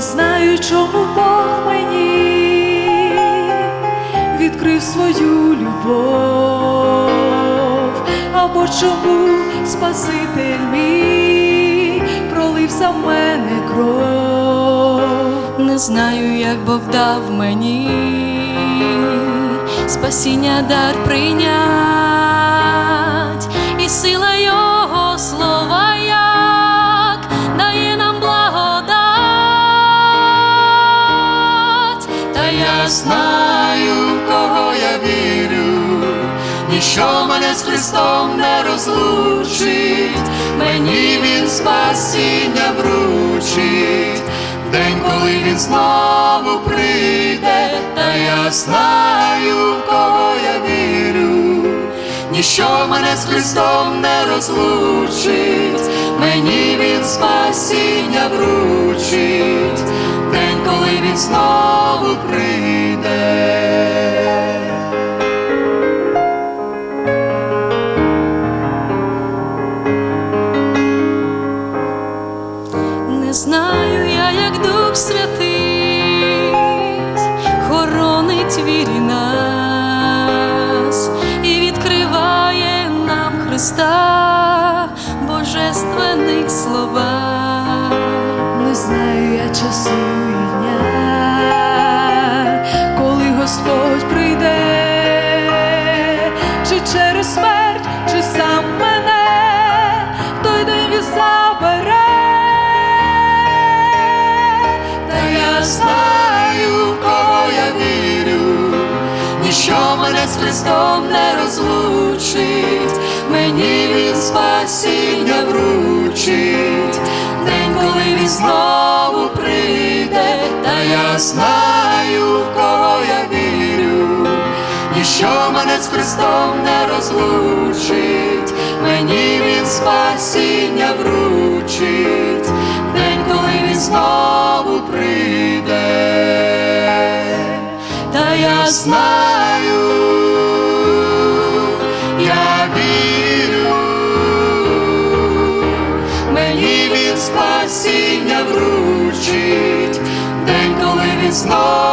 Знаю, чому Бог мені відкрив свою любов, або чому Спаситель мій пролив за мене кров. Не знаю, як Бог дав мені спасіння дар прийнять, і сила я знаю, в кого я вірю, ніщо мене з Христом не розлучить, мені він спасіння вручить, день, коли він знову прийде, та я знаю, в кого я вірю, ніщо мене з Христом не розлучить, мені він спасіння вручить, день, коли він знову. Не знаю я, як Дух Святий хоронить вірі нас і відкриває нам Христа божественних слова. Не знаю я часу Господь прийде, чи через смерть, чи сам мене, той день він забере. Та я знаю, в кого я вірю, ніщо мене з Христом не розлучить, мені він спасіння вручить, день, коли він знову прийде, та я знаю, в кого ніщо мене з Христом не розлучить, мені він спасіння вручить, день, коли він знову прийде, та я знаю, я вірю, мені він спасіння вручить, день, коли він знову.